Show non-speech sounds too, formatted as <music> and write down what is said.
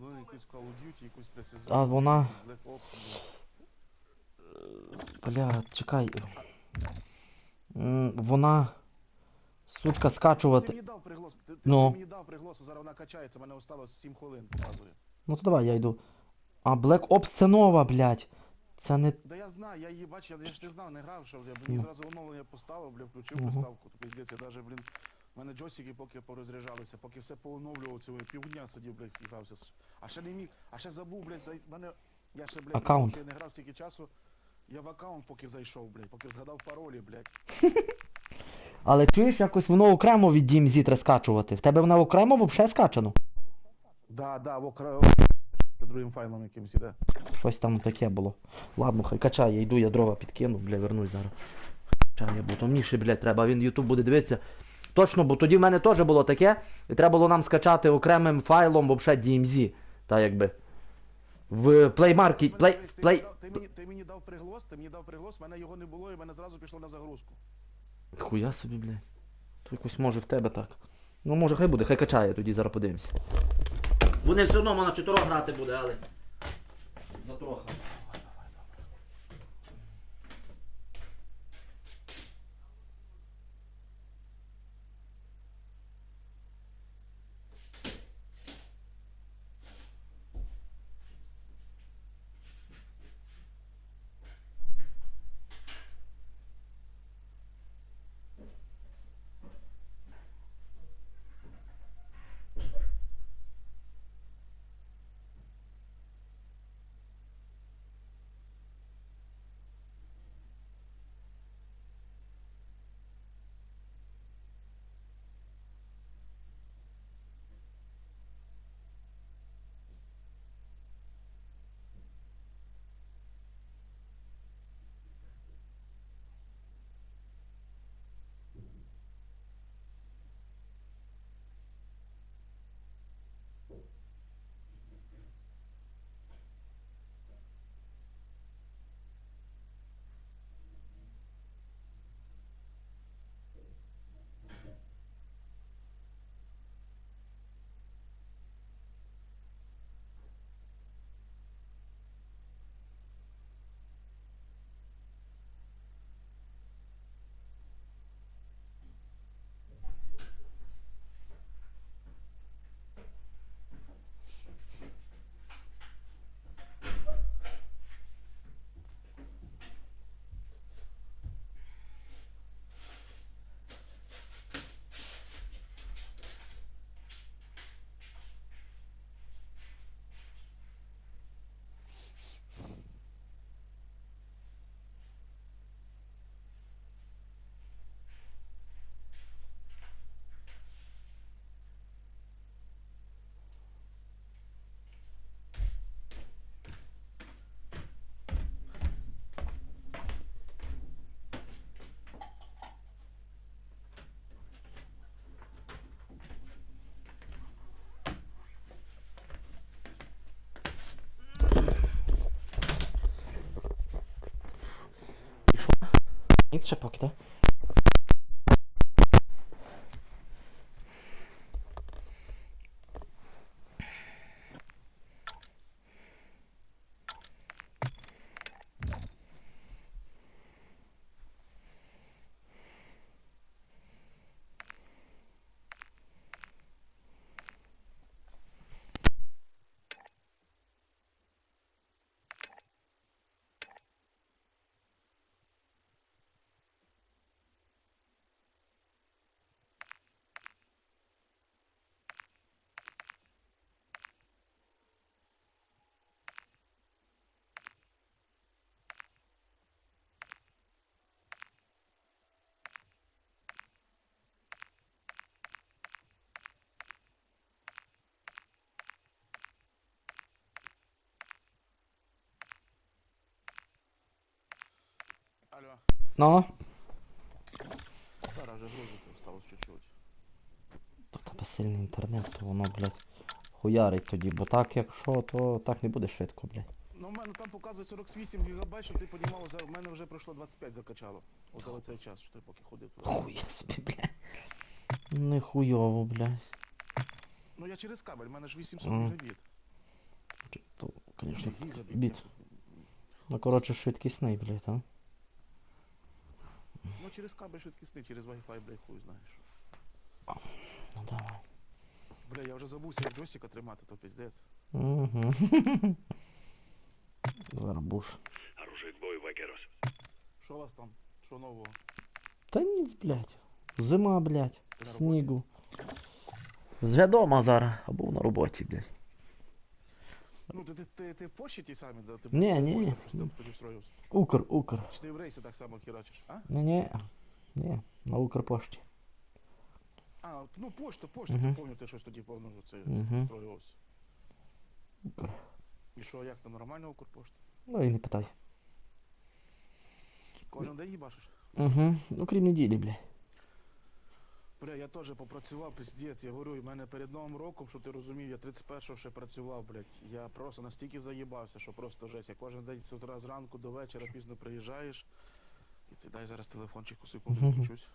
ну якусь Call of Duty, якусь Precision. А вона- Бля, чекай. Вона. Сучка скачувати. Ти мені дав приглас, ти, ти, Ну. мені дав приглас, зараз вона качається, мене осталось 7 хвилин, показує. Ну то давай я йду. А Black Ops це нова, блядь. Це не. Да я знаю, я її бачив, я ж не знав, не грав, що я Ну. мені зразу оновлення поставив, бля, включив Мгм. приставку, то я даже, блін, в мене джойстики поки порозряджалися, поки все пооновлював, цілий півдня сидів, блядь, і грався. А ще не міг, а ще забув, блядь, зай- мене, я ще, блядь, Аккаунт. я не грав стільки часу, я в аккаунт поки зайшов, блядь, поки згадав паролі, блядь. <laughs> Але чуєш, якось воно окремо від DMZ треба скачувати. В тебе воно окремо взагалі скачано? Да, да, в окра... другим файлом якимось іде. Щось там таке було. Ладно, хай качає, я йду, я дрова підкину, бля, вернусь зараз. Качає, бо то мені ще, блядь, треба, він Ютуб буде дивитися. Точно, бо тоді в мене теж було таке, і треба було нам скачати окремим файлом вообще DMZ. Та якби. В Play Market. Play, ти, ти, мені, ти мені дав приглас, ти мені дав приглас, мене його не було, і мене зразу пішло на загрузку. Хуя собі, блядь. То якось може в тебе так. Ну може хай буде, хай качає, тоді зараз подивимося. Вони все одно на чотиро грати буде, але. Затроха. Ніц ще Алло, Ну, зараз вже грузиться, осталось чуть-чуть. то в тебе сильний інтернет, то воно, блядь, хуярить тоді, бо так якщо, то так не буде швидко, блядь. Ну, в мене там показує 48 гігабайт, щоб ти понімав, за... в мене вже пройшло 25 закачало. От за цей час, що ти поки ходив туди. Хуя собі, блядь. Нехуйово, блядь. Ну я через кабель, в мене ж 800 Мгм. мегабіт. Конечно, Гіга, біт. Ну, коротше, швидкісний, блядь, а? Ну через кабель швидкісний, через Wi-Fi, бля, хуй знаєш. Ну давай. Бля, я вже забувся, як джойстика тримати, то піздець. Угу. Зарбуш. Оружие к бою, Вакерос. Що у вас там? Що нового? Та ніц, блядь. Зима, блядь. Ти на роботі? Снігу. Вже дома зараз, а був на роботі, блядь. Ну, ти, ти, ти, ти в Польщі ті самі, да? Ти Ні, в ні, Польщі ні. Щось там тоді встроївся. Укр, Укр. Чи ти в рейсі так само херачиш, а? Ні, ні. Ні, на Укрпошті. А, ну пошту, пошту, Мгм. ти пам'ятаю, ти щось тоді повно це Мгм. встроювався. Укр. І що, як там нормально Укрпошта? Ну і не питай. Кожен день їбашиш? Угу. Ну крім неділі, блядь. Бля, я теж попрацював, пиздець, я говорю, і в мене перед Новим роком, що ти розумів, я 31-го ще працював, блядь. Я просто настільки заїбався, що просто жесть. Я кожен день з утра зранку до вечора пізно приїжджаєш. І це дай зараз телефончик у секунду <laughs> включусь.